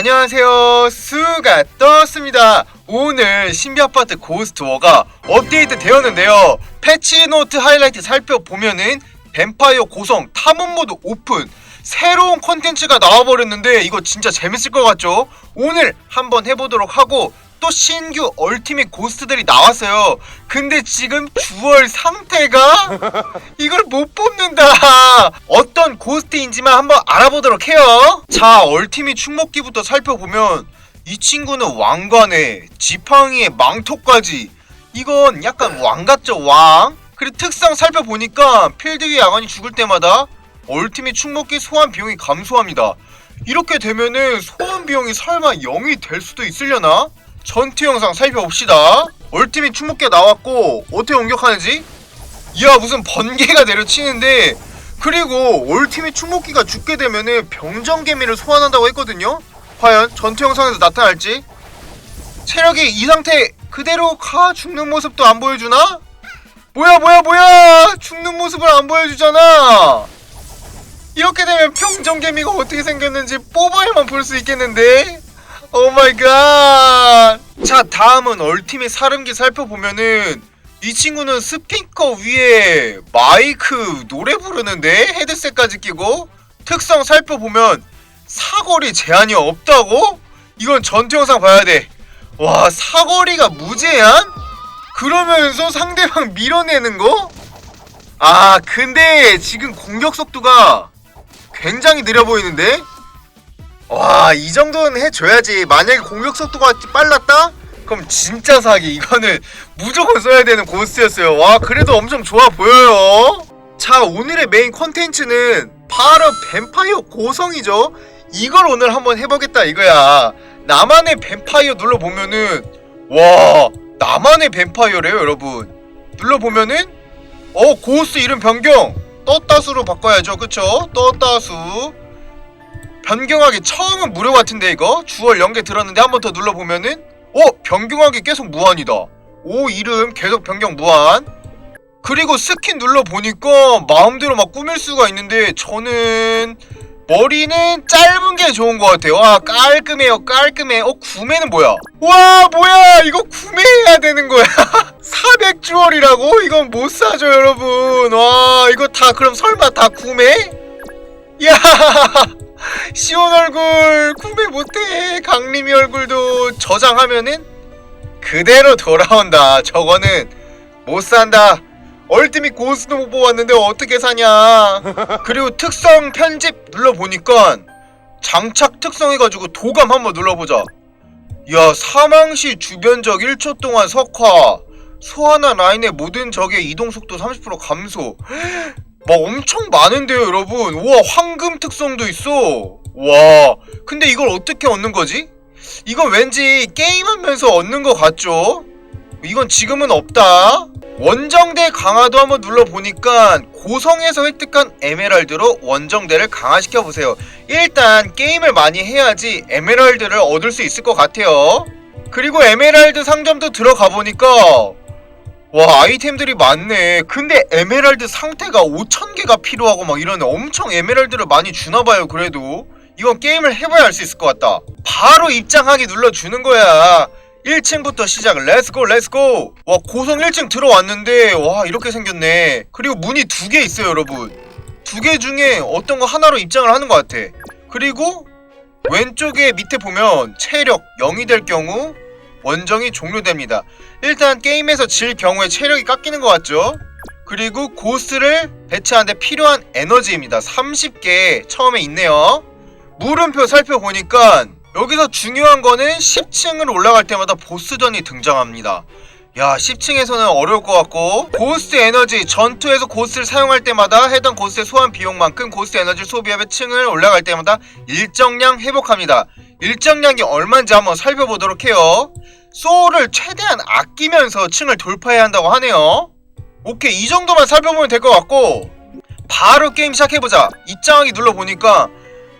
안녕하세요. 수가 떴습니다. 오늘 신비 아파트 고스트워가 업데이트 되었는데요. 패치노트 하이라이트 살펴보면은 뱀파이어 고성 탐험 모드 오픈 새로운 콘텐츠가 나와버렸는데 이거 진짜 재밌을 것 같죠? 오늘 한번 해보도록 하고 또 신규 얼티밋 고스트들이 나왔어요 근데 지금 주얼 상태가 이걸 못 뽑는다. 어떤 고스트인지만 한번 알아보도록 해요. 자, 얼티밋 충목기부터 살펴보면 이 친구는 왕관에 지팡이에 망토까지 이건 약간 왕 같죠, 왕? 그리고 특성 살펴보니까 필드 위에 야간이 죽을 때마다 얼티밋 충목기 소환 비용이 감소합니다. 이렇게 되면은 소환 비용이 설마 0이 될 수도 있으려나? 전투 영상 살펴봅시다. 얼티밋 충목기가 나왔고 어떻게 공격하는지? 이야 무슨 번개가 내려치는데. 그리고 올팀이 충목기가 죽게 되면은 병정개미를 소환한다고 했거든요? 과연 전투 영상에서 나타날지? 체력이 이 상태 그대로 가 죽는 모습도 안 보여주나? 뭐야 뭐야 뭐야! 죽는 모습을 안 보여주잖아! 이렇게 되면 병정개미가 어떻게 생겼는지 뽑아야만 볼 수 있겠는데? 오 마이 갓. 자, 다음은 얼티밋 사름기 살펴보면은 이 친구는 스피커 위에 마이크 노래 부르는데 헤드셋까지 끼고 특성 살펴보면 사거리 제한이 없다고? 이건 전투 영상 봐야 돼. 와, 사거리가 무제한? 그러면서 상대방 밀어내는 거? 아, 근데 지금 공격 속도가 굉장히 느려 보이는데? 와, 이 정도는 해줘야지. 만약에 공격 속도가 빨랐다? 그럼 진짜 사기. 이거는 무조건 써야 되는 고스트였어요. 와, 그래도 엄청 좋아 보여요. 자, 오늘의 메인 컨텐츠는 바로 뱀파이어 고성이죠. 이걸 오늘 한번 해보겠다 이거야. 나만의 뱀파이어 눌러보면은, 와, 나만의 뱀파이어래요, 여러분. 눌러보면은, 어, 고스트 이름 변경. 떴다수로 바꿔야죠. 그쵸? 떴다수. 변경하기 처음은 무료 같은데 이거? 주얼 연계 들었는데 한 번 더 눌러보면은 어? 변경하기 계속 무한이다. 오 이름 계속 변경 무한. 그리고 스킨 눌러보니까 마음대로 막 꾸밀 수가 있는데 저는 머리는 짧은 게 좋은 것 같아요. 와 깔끔해요 깔끔해. 어 구매는 뭐야? 와 뭐야? 이거 구매해야 되는 거야. 400주얼이라고? 이건 못 사죠 여러분. 와 이거 다 그럼 설마 다 구매? 야 시온 얼굴 구매 못해. 강림이 얼굴도 저장하면은 그대로 돌아온다. 저거는 못 산다. 얼티밋 고스도 못 뽑았는데 어떻게 사냐. 그리고 특성 편집 눌러보니까 장착 특성 해가지고 도감 한번 눌러보자. 야 사망시 주변적 1초 동안 석화. 소환한 라인의 모든 적의 이동 속도 30% 감소 막 엄청 많은데요 여러분. 우와 황금 특성도 있어. 와 근데 이걸 어떻게 얻는 거지? 이건 왠지 게임하면서 얻는 것 같죠? 이건 지금은 없다. 원정대 강화도 한번 눌러보니까 고성에서 획득한 에메랄드로 원정대를 강화시켜보세요. 일단 게임을 많이 해야지 에메랄드를 얻을 수 있을 것 같아요. 그리고 에메랄드 상점도 들어가 보니까 와 아이템들이 많네. 근데 에메랄드 상태가 5천개가 필요하고 막 이러네. 엄청 에메랄드를 많이 주나봐요 그래도. 이건 게임을 해봐야 알 수 있을 것 같다. 바로 입장하기 눌러주는 거야. 1층부터 시작. 렛츠고 렛츠고 와 고성 1층 들어왔는데 와 이렇게 생겼네. 그리고 문이 두 개 있어요 여러분. 두 개 중에 어떤 거 하나로 입장을 하는 것 같아. 그리고 왼쪽에 밑에 보면 체력 0이 될 경우 원정이 종료됩니다 일단 게임에서 질 경우에 체력이 깎이는 것 같죠? 그리고 고스를 배치하는데 필요한 에너지입니다. 30개 처음에 있네요. 물음표 살펴보니까 여기서 중요한 거는 10층을 올라갈 때마다 보스전이 등장합니다. 야 10층에서는 어려울 것 같고 고스트 에너지 전투에서 고스트를 사용할 때마다 해당 고스트의 소환 비용만큼 고스트 에너지를 소비하며 층을 올라갈 때마다 일정량 회복합니다. 일정량이 얼마인지 한번 살펴보도록 해요. 소울을 최대한 아끼면서 층을 돌파해야 한다고 하네요. 오케이 이 정도만 살펴보면 될 것 같고 바로 게임 시작해보자. 입장하기 눌러보니까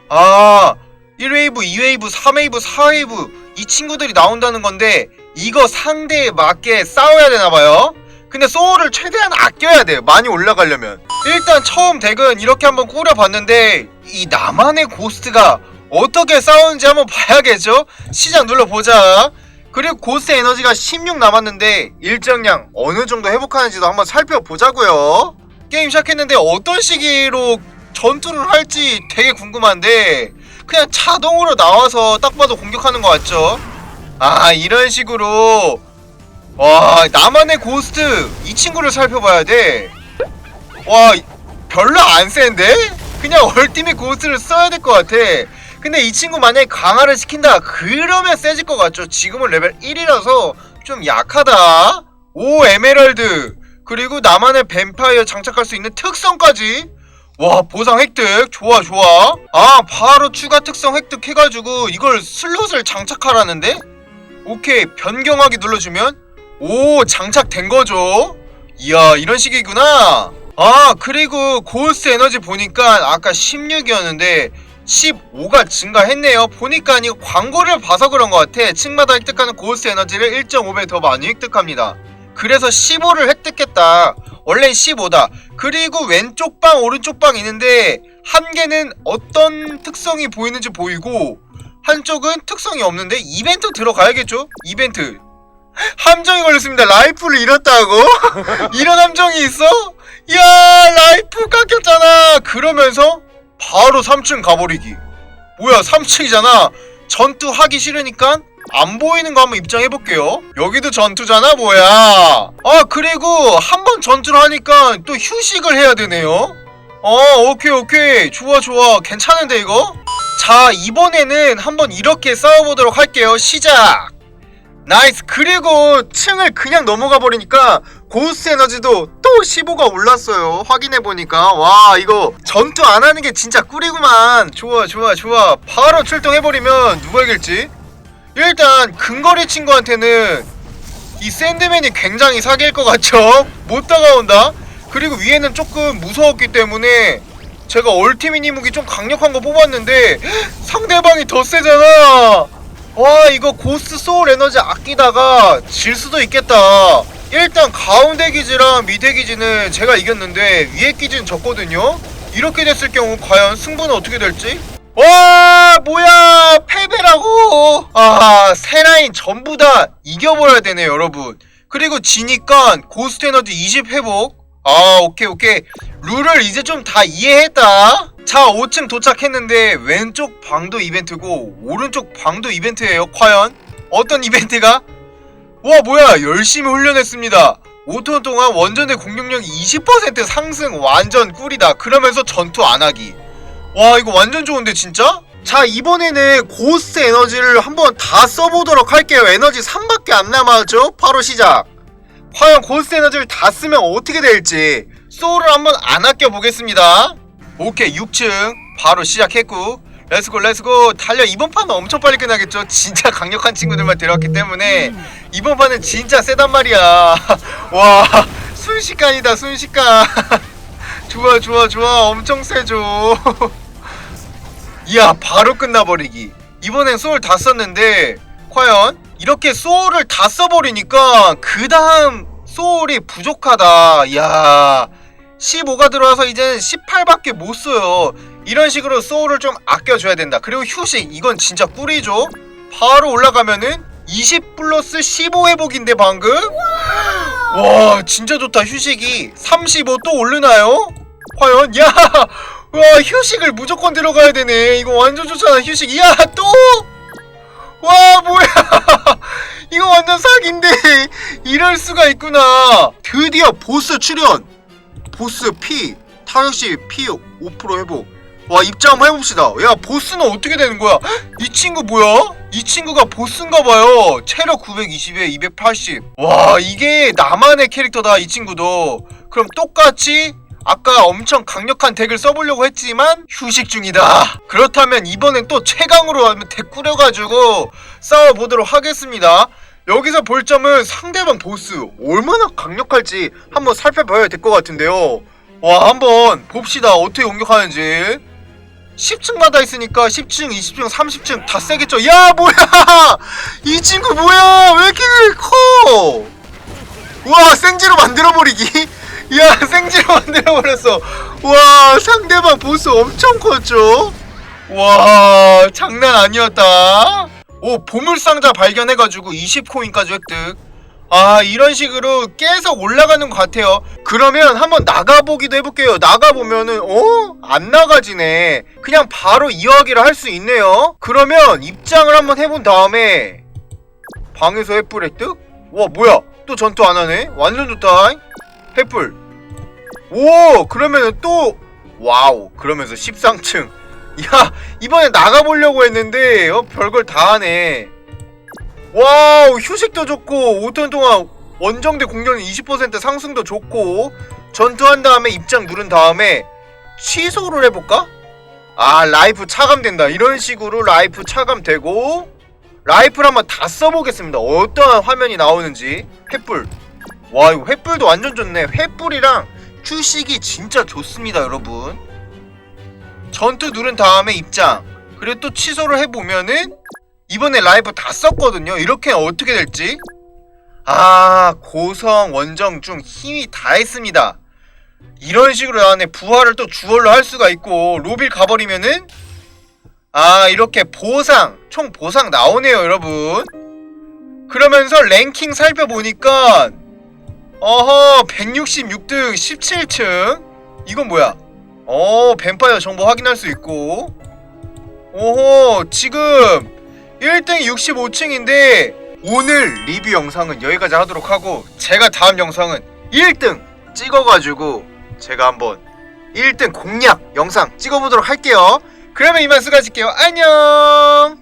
아 1웨이브, 2웨이브, 3웨이브, 4웨이브 이 친구들이 나온다는 건데 이거 상대에 맞게 싸워야 되나봐요. 근데 소울을 최대한 아껴야 돼요. 많이 올라가려면. 일단 처음 덱은 이렇게 한번 꾸려봤는데 이 나만의 고스트가 어떻게 싸우는지 한번 봐야겠죠? 시작 눌러보자. 그리고 고스트 에너지가 16 남았는데 일정량 어느 정도 회복하는지도 한번 살펴보자고요. 게임 시작했는데 어떤 시기로 전투를 할지 되게 궁금한데 그냥 자동으로 나와서 딱 봐도 공격하는 것 같죠? 아 이런 식으로 와 나만의 고스트 이 친구를 살펴봐야 돼. 와 별로 안 센데? 그냥 얼티밋 고스트를 써야 될 것 같아. 근데 이 친구 만약에 강화를 시킨다 그러면 세질 것 같죠. 지금은 레벨 1이라서 좀 약하다. 오 에메랄드 그리고 나만의 뱀파이어 장착할 수 있는 특성까지. 와 보상 획득 좋아 좋아. 아 바로 추가 특성 획득해가지고 이걸 슬롯을 장착하라는데? 오케이 변경하기 눌러주면 오 장착된 거죠. 이야 이런 식이구나. 아 그리고 고스트 에너지 보니까 아까 16이었는데 15가 증가했네요. 보니까 이거 광고를 봐서 그런 것 같아. 층마다 획득하는 고스트 에너지를 1.5배 더 많이 획득합니다. 그래서 15를 획득했다. 원래 15다. 그리고 왼쪽 방 오른쪽 방 있는데 한 개는 어떤 특성이 보이는지 보이고 한쪽은 특성이 없는데 이벤트 들어가야겠죠? 이벤트 함정이 걸렸습니다. 라이프를 잃었다고? 이런 함정이 있어? 야 라이프 깎였잖아. 그러면서 바로 3층 가버리기. 뭐야 3층이잖아. 전투 하기 싫으니까 안 보이는 거 한번 입장해볼게요. 여기도 전투잖아 뭐야. 아 그리고 한 번 전투를 하니까 또 휴식을 해야 되네요. 어 오케이 오케이 좋아 좋아 괜찮은데 이거? 자 이번에는 한번 이렇게 싸워보도록 할게요. 시작. 나이스. 그리고 층을 그냥 넘어가 버리니까 고스트 에너지도 또 15가 올랐어요. 확인해보니까. 와 이거 전투 안 하는 게 진짜 꿀이구만. 좋아 좋아 좋아. 바로 출동해버리면 누가 이길지? 일단 근거리 친구한테는 이 샌드맨이 굉장히 사기일 것 같죠? 못 다가온다? 그리고 위에는 조금 무서웠기 때문에 제가 얼티미니 무기 좀 강력한 거 뽑았는데 상대방이 더 세잖아 와 이거 고스 소울 에너지 아끼다가 질 수도 있겠다. 일단 가운데 기지랑 밑에 기지는 제가 이겼는데 위에 기지는 졌거든요. 이렇게 됐을 경우 과연 승부는 어떻게 될지? 와 뭐야 패배라고? 아세 라인 전부 다 이겨버려야 되네 여러분. 그리고 지니까 고스트 에너지 20 회복 아 오케이 오케이. 룰을 이제 좀 다 이해했다. 자 5층 도착했는데 왼쪽 방도 이벤트고 오른쪽 방도 이벤트예요 과연? 어떤 이벤트가? 와 뭐야. 열심히 훈련했습니다. 5톤 동안 원전의 공격력이 20% 상승 완전 꿀이다. 그러면서 전투 안하기. 와 이거 완전 좋은데 진짜? 자 이번에는 고스트 에너지를 한번 다 써보도록 할게요. 에너지 3밖에 안 남았죠? 바로 시작 과연 고스트 에너지를 다 쓰면 어떻게 될지 소울을 한번 안 아껴 보겠습니다. 오케이 6층 바로 시작했고 렛츠고 렛츠고 달려 이번 판은 엄청 빨리 끝나겠죠. 진짜 강력한 친구들만 데려왔기 때문에 이번 판은 진짜 세단 말이야. 와 순식간이다 순식간. 좋아 좋아 좋아 엄청 세죠. 이야 바로 끝나버리기. 이번엔 소울 다 썼는데 과연 이렇게 소울을 다 써버리니까 그 다음 소울이 부족하다. 야 15가 들어와서 이제는 18밖에 못 써요. 이런 식으로 소울을 좀 아껴줘야 된다. 그리고 휴식 이건 진짜 꿀이죠. 바로 올라가면은 20 플러스 15 회복인데 방금? 와 진짜 좋다 휴식이 35 또 오르나요? 과연 야! 와 휴식을 무조건 들어가야 되네 이거 완전 좋잖아 휴식 야 또! 와 뭐야 이거 완전 사기인데 이럴 수가 있구나. 드디어 보스 출연. 보스 피 타격시 피5% 회복. 와 입장 한번 해봅시다. 야 보스는 어떻게 되는 거야? 이 친구 뭐야? 이 친구가 보스인가봐요. 체력 920에 280 와 이게 나만의 캐릭터다 이 친구도. 그럼 똑같이 아까 엄청 강력한 덱을 써보려고 했지만 휴식 중이다. 그렇다면 이번엔 또 최강으로 하면 덱 꾸려가지고 싸워보도록 하겠습니다. 여기서 볼 점은 상대방 보스 얼마나 강력할지 한번 살펴봐야 될 것 같은데요. 와 한번 봅시다 어떻게 공격하는지. 10층마다 있으니까 10층, 20층, 30층 다 세겠죠. 야 뭐야 이 친구 뭐야 왜 이렇게 커? 와 생지로 만들어버리기 야 생지로 만들어버렸어 와 상대방 보스 엄청 컸죠 와 장난 아니었다 오 보물상자 발견해가지고 20코인까지 획득. 아 이런 식으로 계속 올라가는 것 같아요. 그러면 한번 나가보기도 해볼게요. 나가보면은 어? 안 나가지네. 그냥 바로 이어가기를 할 수 있네요. 그러면 입장을 한번 해본 다음에 방에서 횃불 획득? 와 뭐야? 또 전투 안 하네? 완전 좋다. 횃불. 오 그러면은 또 와우. 그러면서 13층 야 이번에 나가보려고 했는데 어, 별걸 다 하네. 와우 휴식도 좋고 5턴 동안 원정대 공격력 20% 상승도 좋고 전투한 다음에 입장 누른 다음에 취소를 해볼까? 아 라이프 차감된다. 이런 식으로 라이프 차감되고 라이프를 한번 다 써보겠습니다. 어떠한 화면이 나오는지. 횃불. 와 이거 횃불도 완전 좋네. 횃불이랑 휴식이 진짜 좋습니다 여러분 전투 누른 다음에 입장 그리고 또 취소를 해보면은 이번에 라이브 다 썼거든요. 이렇게 어떻게 될지. 아 고성 원정 중 힘이 다 했습니다. 이런 식으로 나네 부활을 또 주얼로 할 수가 있고 로빌 가버리면은 아 이렇게 보상 총 보상 나오네요 여러분. 그러면서 랭킹 살펴보니까 어허 166등 17층. 이건 뭐야 어 뱀파이어 정보 확인할 수 있고. 오호 지금 1등이 65층인데 오늘 리뷰 영상은 여기까지 하도록 하고 제가 다음 영상은 1등 찍어가지고 제가 한번 1등 공략 영상 찍어보도록 할게요. 그러면 이만 수고하실게요. 안녕